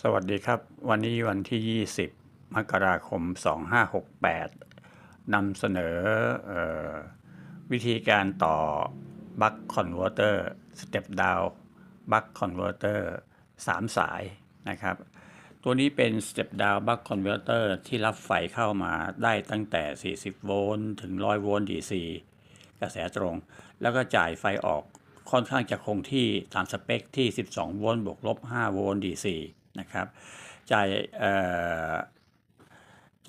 สวัสดีครับ วันนี้วันที่ 20 มกราคม 2568นำเสนอออวิธีการต่อบัคคอนเวอร์เตอร์สเต็ปดาวบัคคอนเวอร์เตอร์3สายนะครับ ตัวนี้เป็น Step Down Buck Converter ที่รับไฟเข้ามาได้ตั้งแต่ 40 โวลต์ถึง 100 โวลต์ DC กระแสตรง แล้วก็จ่ายไฟออกค่อนข้างจะคงที่ตามสเปคที่ 12 โวลต์บวกลบ 5 โวลต์ DC นะครับ จ่าย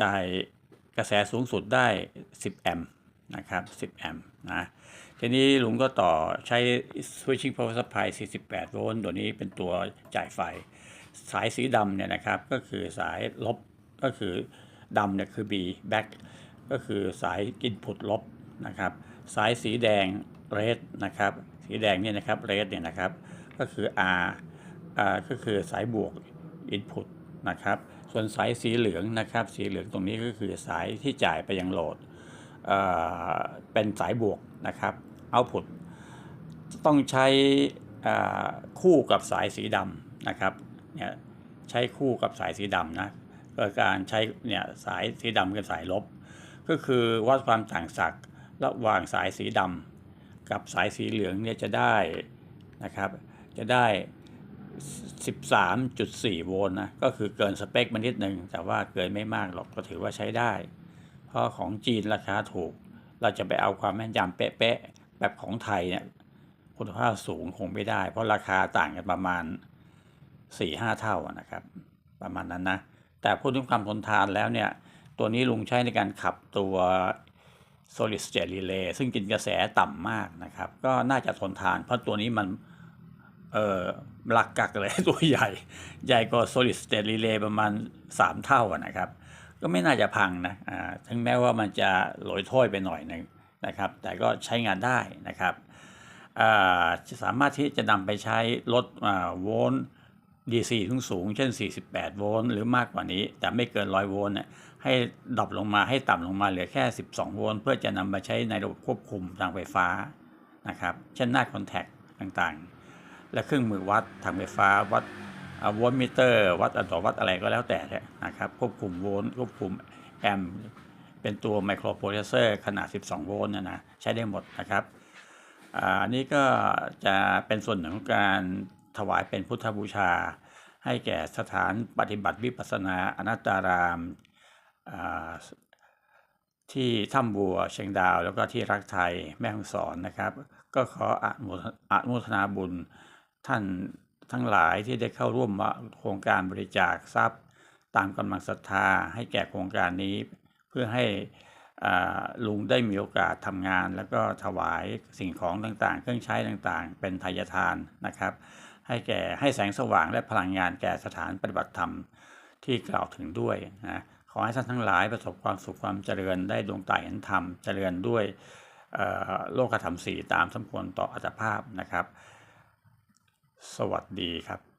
จ่ายกระแสสูงสุดได้ 10 แอมป์นะครับ 10 แอมป์นะ ทีนี้ลุงก็ต่อใช้ switching power supply 48 โวลต์ตัวนี้เป็นตัวจ่ายไฟ สายสีดำเนี่ยนะครับ ก็คือสายลบก็คือดำเนี่ยคือ B back ก็คือสาย input ลบนะครับ สายสีแดง red นะครับ สีแดงเนี่ยนะครับ red เนี่ยนะครับ ก็คือ R R ก็คือสายบวก input นะครับ ส่วนสายสีเหลืองนะครับ สีเหลืองตรงนี้ก็คือสายที่จ่ายไปยังโหลดเเป็นสายบวกนะครับ output ต้องใช้คู่กับสายสีดำนะครับเนี่ยใช้คู่กับสายสีดำนะโดยการใช้เนี่ยสายสีดำกับสายลบ ก็คือวัดความต่างศักย์ระหว่างสายสีดำกับสายสีเหลืองเนี่ยจะได้นะครับ จะได้ 13.4 โวลต์นะ ก็คือเกินสเปคมานิดหนึ่ง แต่ว่าเกินไม่มากหรอกก็ถือว่าใช้ได้ เพราะของจีนราคาถูก เราจะไปเอาความแม่นยำเป๊ะๆ แบบของไทยเนี่ยคุณภาพสูงคงไม่ได้ เพราะราคาต่างกันประมาณ 4-5 เท่านะครับ ประมาณนั้นนะ แต่พูดถึงความทนทานแล้วเนี่ย ตัวนี้ลุงใช้ในการขับตัว solid state relay ซึ่งกินกระแสต่ำมากนะครับ ก็น่าจะทนทาน เพราะตัวนี้มัน เอ่อหลักกักเลยตัวใหญ่ ใหญ่กว่า solid state relay ประมาณ 3 เท่านะครับ ก็ไม่น่าจะพังนะอ่าถึงแม้ว่ามันจะลอยถ้วยไปหน่อยหนึงนะครับ แต่ก็ใช้งานได้นะครับอ่าสามารถที่จะนำไปใช้ลดอ่าโวลต์ DC สูงสูง เช่น 48 โวลต์หรือมากกว่านี้ แต่ไม่เกิน 100 โวลต์เนี่ยให้ดรอปลงมาให้ต่ำลงมาเหลือแค่ 12 โวลต์เพื่อจะนำมาใช้ในระบบควบคุมทางไฟฟ้านะครับ เช่นหน้าคอนแทคต่างๆ และเครื่องมือวัดทางไฟฟ้าวัดโวลต์มิเตอร์ วัดอัตราวัดอะไรก็แล้วแต่นะครับควบคุมโวลต์ควบคุมแอมป์เป็นตัวไมโครโปรเซสเซอร์ขนาด 12 โวลต์นะนะใช้ได้หมดนะครับอันนี้ก็จะเป็นส่วนหนึ่งของการถวายเป็นพุทธบูชา ให้แก่สถานปฏิบัติวิปัสสนาอนัตตารามที่ถ้ำบัวเชียงดาว แล้วก็ที่รักไทยแม่ฮ่องสอนนะครับ ก็ขออนุโมทอนุโมทนาบุญ ท่านทั้งหลายที่ได้เข้าร่วมโครงการบริจาคทรัพย์ ตามกำลังศรัทธาให้แก่โครงการนี้ เพื่อให้ลุงได้มีโอกาสทำงาน แล้วก็ถวายสิ่งของต่างๆ เครื่องใช้ต่างๆ เป็นทายทานนะครับ ให้แก่ให้แสงสว่างและพลังงานแก่สถานปฏิบัติธรรมที่กล่าวถึงด้วยนะขอให้ท่านทั้งหลายประสบความสุขความเจริญได้ดวงตาเห็นธรรมเจริญด้วยโลกธรรมสี่ตามสมควรต่ออัตภาพนะครับ สวัสดีครับ